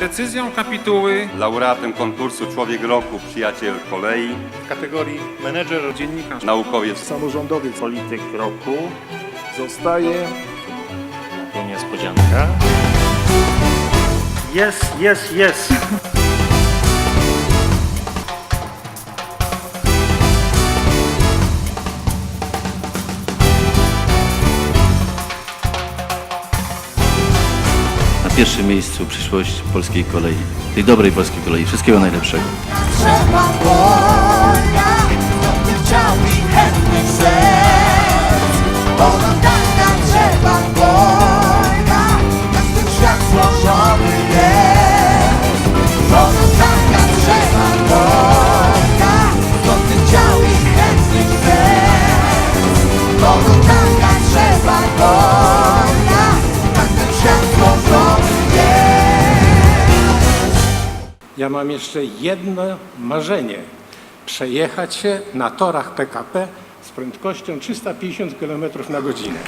decyzją kapituły. Laureatem konkursu Człowiek Roku Przyjaciel Kolei, w kategorii menedżer dziennikarz naukowiec. Samorządowy Polityk roku. Zostaje niespodzianka. Jest, jest, jest. Pierwszym miejscu przyszłość polskiej kolei, tej dobrej polskiej kolei. Wszystkiego najlepszego. Ja mam jeszcze jedno marzenie. Przejechać się na torach PKP z prędkością 350 km na godzinę.